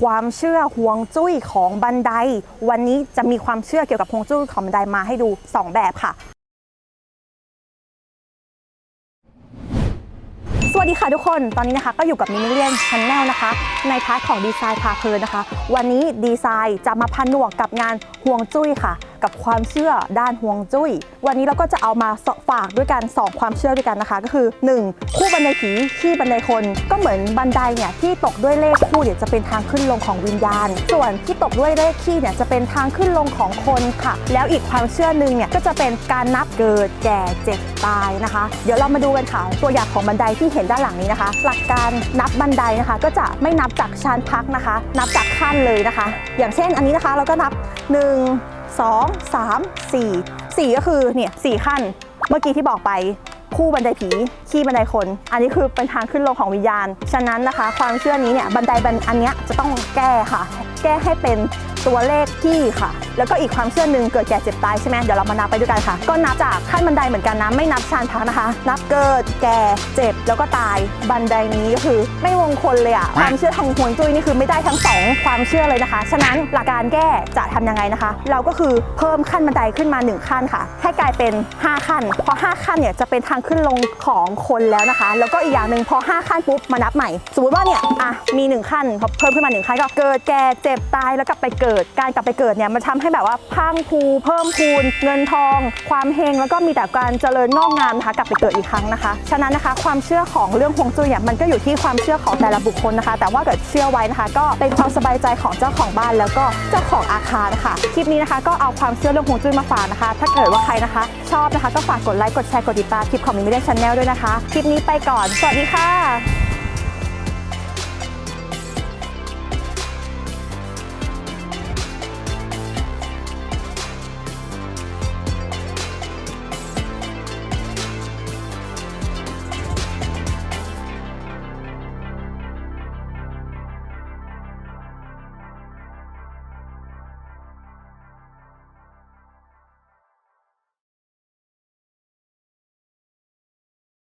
ความเชื่อห่วงจุ้ยของบันได วันนี้จะมีความเชื่อเกี่ยวกับห่วงจุ้ยของบันไดมาให้ดู 2 แบบค่ะ สวัสดีค่ะทุกคน ตอนนี้นะคะก็อยู่กับมินิเลียนช n แนลนะคะ ในพาร์ทของดีไซน์พาเพลินนะคะ วันนี้ดีไซน์จะมาพันหนวกกับงานห่วงจุ้ยค่ะกับความเชื่อด้านห่วงจุ้ย วันนี้เราก็จะเอามาฝากด้วยกัน 2 ความเชื่อด้วยกันนะคะ ก็คือ 1. คู่บันไดผีที่บันไดคน ก็เหมือนบันไดเนี่ยที่ตกด้วยเลขคู่เนี่ยจะเป็นทางขึ้นลงของวิญญาณ ส่วนที่ตกด้วยเลขขี้เนี่ยจะเป็นทางขึ้นลงของคนค่ะ แล้วอีกความเชื่อหนึ่งเนี่ยก็จะเป็นการนับเกิดแก่เจ็บตายนะคะ เดี๋ยวเรามาดูกันค่ะตัวอย่างของบันไดที่เห็นด้านหลังนี้นะคะ หลักการนับบันไดนะคะ ก็จะไม่นับจากชานพักนะคะ นับจากขั้นเลยนะคะ อย่างเช่นอันนี้นะคะเราก็นับ 1 2 3 4 4 ก็คือเนี่ยสขั้น เมื่อกี้ที่บอกไปคู่บันไดผี ขี้บันไดคน อันนี้คือเป็นทางขึ้นลงของวิญญาณ ฉะนั้นนะคะ ความเชื่อนี้เนี่ยบันไดบันอันเนี้ยจะต้องแก้ค่ะ แก้ให้เป็นตัวเลขที่ค่ะ แล้วก็อีกความเชื่อหนึ่งเกิดแก่เจ็บตายใช่ไหมเดี๋ยวเรามานับไปด้วยกันค่ะ ก็นับจากขั้นบันไดเหมือนกันนะไม่นับชานพักนะคะ นับเกิดแก่เจ็บแล้วก็ตายบันไดนี้ก็คือไม่มงคลเลยอะความเชื่อทางฮวงจุ้ยนี่คือไม่ได้ทั้งสองความเชื่อเลยนะคะ ฉะนั้นหลักการแก้จะทำยังไงนะคะ เราก็คือเพิ่มขั้นบันไดขึ้นมา 1 ขั้นค่ะ ให้กลายเป็น 5 ขั้น พอ 5 ขั้นเนี่ยจะเป็นทางขึ้นลงของคนแล้วนะคะ แล้วก็อีกอย่างหนึ่งพอ 5 ขั้นปุ๊บมานับใหม่ สมมติว่าเนี่ยอะมี 1 ขั้นพอเพิ่มขึ้นมา 1 ขั้นก็เกิดแก่เจ็บตายแล้วกลับไปเกิดการกลับไปเกิดเนี่ยมันทำให้แบบว่าพังภูเพิ่มพูน เงินทอง ความเฮงแล้วก็มีแต่การเจริญงอกงามนะคะกลับไปเกิดอีกครั้งนะคะ ฉะนั้นนะคะความเชื่อของเรื่องฮวงจุ้ยเนี่ยมันก็อยู่ที่ความเชื่อของแต่ละบุคคลนะคะ แต่ว่าเกิดเชื่อไว้นะคะ ก็เป็นความสบายใจของเจ้าของบ้านแล้วก็เจ้าของอาคารค่ะคลิปนี้นะคะก็เอาความเชื่อเรื่องฮวงจุ้ยมาฝากนะคะ ถ้าเกิดว่าใครนะคะ ชอบนะคะก็ฝากกดไลค์กดแชร์กดติดตามคลิปของมิมิเดชันแนลด้วยนะคะ คลิปนี้ไปก่อน สวัสดีค่ะ